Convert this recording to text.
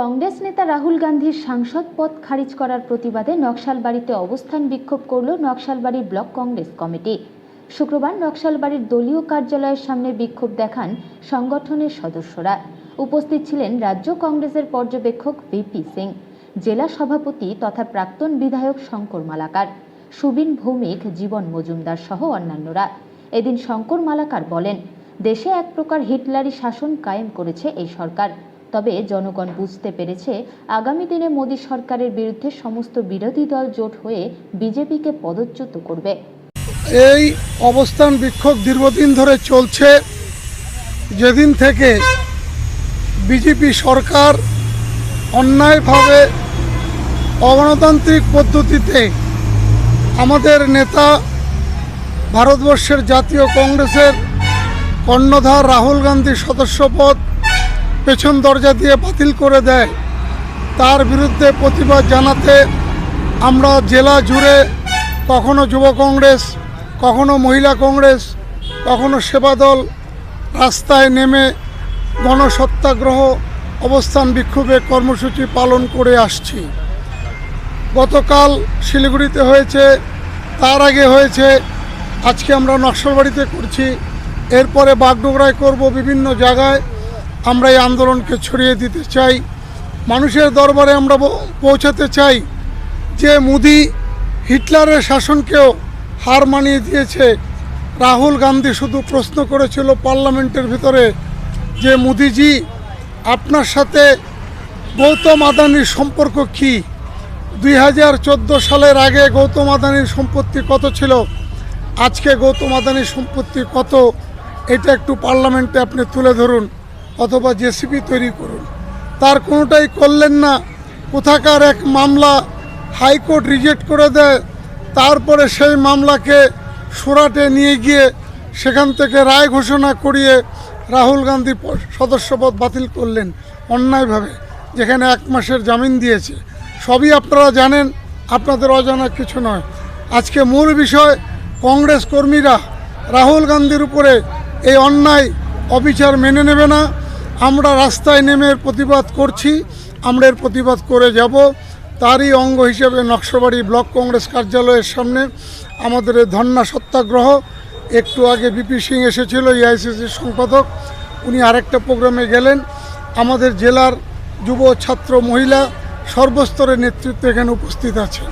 কংগ্রেস নেতা রাহুল গান্ধীর সাংসদ পদ খারিজ করার প্রতিবাদে নকশালবাড়িতে অবস্থান বিক্ষোভ করল নকশালবাড়ি ব্লক কংগ্রেস কমিটি। শুক্রবার নকশালবাড়ির দলীয় কার্যালয়ের সামনে বিক্ষোভ দেখান সংগঠনের সদস্যরা। উপস্থিত ছিলেন রাজ্য কংগ্রেসের পর্যবেক্ষক ভিপি সিং, জেলা সভাপতি তথা প্রাক্তন বিধায়ক শঙ্কর মালাকার সুবিন ভৌমিক, জীবন মজুমদার সহ অন্যান্যরা। এদিন শঙ্কর মালাকার বলেন, দেশে এক প্রকার হিটলারি শাসন কায়েম করেছে এই সরকার। তবে জনগণ বুঝতে পেরেছে, আগামী দিনে মোদী সরকারের বিরুদ্ধে সমস্ত বিরোধী দল জোট হয়ে বিজেপিকে পদচ্যুত করবে। এই অবস্থান বিক্ষোভ দীর্ঘদিন ধরে চলছে। যেদিন থেকে বিজেপি সরকার অন্যায়ভাবে অগণতান্ত্রিক পদ্ধতিতে আমাদের নেতা, ভারতবর্ষের জাতীয় কংগ্রেসের কর্ণধার রাহুল গান্ধী সদস্যপদ পেছন দরজা দিয়ে বাতিল করে দেয়। তার বিরুদ্ধে প্রতিবাদ জানাতে আমরা জেলা জুড়ে কখনো যুব কংগ্রেস, কখনো মহিলা কংগ্রেস, কখনো সেবা দল রাস্তায় নেমে গণসত্যাগ্রহ অবস্থান বিক্ষোভে কর্মসূচি পালন করে আসছি। গতকাল শিলিগুড়িতে হয়েছে, তার আগে হয়েছে, আজকে আমরা নকশালবাড়িতে করছি। এরপরে বাগডোগরায় করব বিভিন্ন জায়গায়। আমরা এই আন্দোলনকে ছড়িয়ে দিতে চাই, মানুষের দরবারে আমরা পৌঁছাতে চাই যে মোদি হিটলারের শাসনকেও হার মানিয়ে দিয়েছে। রাহুল গান্ধী শুধু প্রশ্ন করেছিল পার্লামেন্টের ভিতরে যে, মোদিজি, আপনার সাথে গৌতম আদানির সম্পর্ক কী? দুই সালের আগে গৌতম আদানির সম্পত্তি কত ছিল? আজকে গৌতম আদানির সম্পত্তি কত? এটা একটু পার্লামেন্টে আপনি তুলে ধরুন। অথবা জেসিপি তৈরি করুন। তার কোনোটাই করলেন না। কোথাকার এক মামলা হাইকোর্ট রিজেক্ট করে দেয়, তারপরে সেই মামলাকে সুরাটে নিয়ে গিয়ে সেখান থেকে রায় ঘোষণা করিয়ে রাহুল গান্ধী সদস্যপদ বাতিল করলেন অন্যায়ভাবে, যেখানে এক মাসের জামিন দিয়েছে। সবই আপনারা জানেন, আপনাদের অজানা কিছু নয়। আজকে মূল বিষয়, কংগ্রেস কর্মীরা রাহুল গান্ধীর উপরে এই অন্যায় অবিচার মেনে নেবে না। আমরা রাস্তায় নেমে প্রতিবাদ করছি, আমরা এর প্রতিবাদ করে যাব। তারই অঙ্গ হিসেবে নকশাবাড়ি ব্লক কংগ্রেস কার্যালয়ের সামনে আমাদের ধর্না সত্যাগ্রহ। একটু আগে বিপি সিং এসেছিল এআইসিসির সম্পাদক। উনি আরেকটা প্রোগ্রামে গেলেন। আমাদের জেলার যুব ছাত্র মহিলা সর্বস্তরের নেতৃত্ব এখানে উপস্থিত আছে